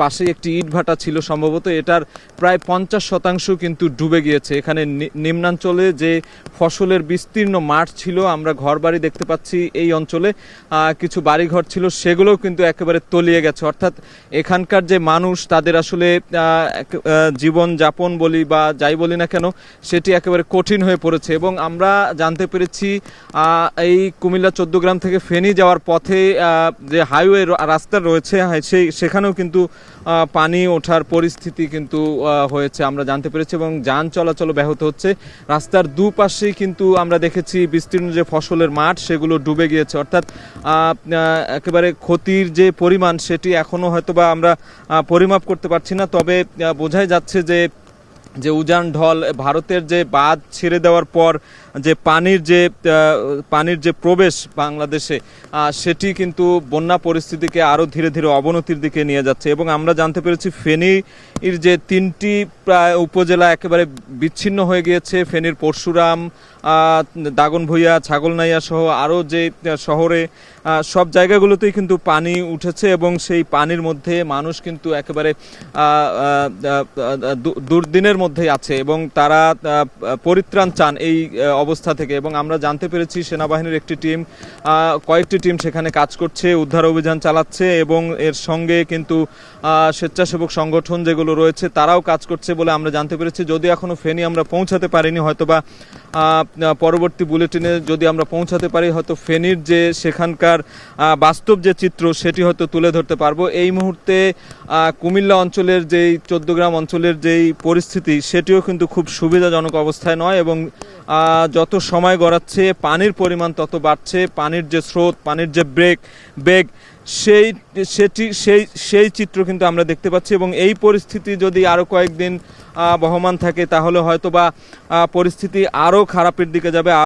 পাশেই একটি ইটভাটা ছিল সম্ভবত এটার প্রায় পঞ্চাশ শতাংশ কিন্তু ডুবে গিয়েছে। এখানে নিম্নাঞ্চলে যে ফসলের বিস্তীর্ণ মাঠ ছিল আমরা ঘরবাড়ি দেখতে পাচ্ছি এই অঞ্চলে। কিছু বাড়িঘর ছিল সেগুলোও কিন্তু একেবারে তলিয়ে গেছে। অর্থাৎ এখানকার যে মানুষ তাদের আসলে জীবন যাপন বলি বা যাই বলি না কেন সেটি একেবারে কঠিন হয়ে পড়েছে। এবং আমরা জানতে পেরেছি এই কুমিল্লা চোদ্দগ্রাম থেকে ফেনী যাওয়ার পথে যে হাইওয়ে রাস্তা রয়েছে হ্যাঁ, সেই সেখানেও কিন্তু পানি ওঠার পরিস্থিতি কিন্তু হয়েছে, আমরা জানতে পেরেছি এবং যান চলাচল ব্যাহত হচ্ছে। রাস্তার দুপাশেই কিন্তু আমরা দেখেছি বিস্তীর্ণ যে ফসলের মাঠ, সেগুলো ডুবে গিয়েছে। অর্থাৎ একেবারে ক্ষতির যে পরিমাণ, সেটি এখনও হয়তো বা আমরা পরিমাপ করতে পারছি না। তবে বোঝাই যাচ্ছে যে যে উজান ঢল ভারতের যে বাঁধ ছেড়ে দেওয়ার পর যে পানির যে পানির যে প্রবেশ বাংলাদেশে সেটি কিন্তু বন্যা পরিস্থিতিকে আরও ধীরে ধীরে অবনতির দিকে নিয়ে যাচ্ছে। এবং আমরা জানতে পেরেছি ফেনীর যে তিনটি প্রায় উপজেলা একেবারে বিচ্ছিন্ন হয়ে গিয়েছে। ফেনীর পরশুরাম দাগনভূঞা ছাগলনাইয়া সহ আরও যে শহরে সব জায়গাগুলোতেই কিন্তু পানি উঠেছে এবং সেই পানির মধ্যে মানুষ কিন্তু একেবারে দুর্দিনের মধ্যেই আছে এবং তারা পরিত্রাণ চান এই অবস্থা থেকে এবং আমরা জানতে পেরেছি সেনাবাহিনীর একটি টিম কয়েকটি টিম সেখানে কাজ করছে, উদ্ধার অভিযান চালাচ্ছে এবং এর সঙ্গে কিন্তু স্বেচ্ছাসেবক সংগঠন যেগুলো রয়েছে তারাও কাজ করছে বলে আমরা জানতে পেরেছি। যদি এখনও ফেনি আমরা পৌঁছাতে পারিনি, হয়তোবা পরবর্তী বুলেটিনে যদি আমরা পৌঁছাতে পারি, হয়তো ফেনীর যে সেখানকার বাস্তব যে চিত্র, সেটি হয়তো তুলে ধরতে পারব। এই মুহূর্তে কুমিল্লা অঞ্চলের যেই চোদ্দগ্রাম অঞ্চলের যেই পরিস্থিতি, সেটিও কিন্তু খুব সুবিধাজনক অবস্থায় নয় এবং যত সময় গড়াচ্ছে, পানির পরিমাণ তত বাড়ছে। পানির যে স্রোত, পানির যে ব্রেক, বেগ সেই, সেটি, সেই সেই চিত্র কিন্তু আমরা দেখতে পাচ্ছি এবং এই পরিস্থিতি যদি আরও কয়েকদিন বহমান থাকে তাহলে হয়তো বা পরিস্থিতি আরও খারাপের দিকে যাবে।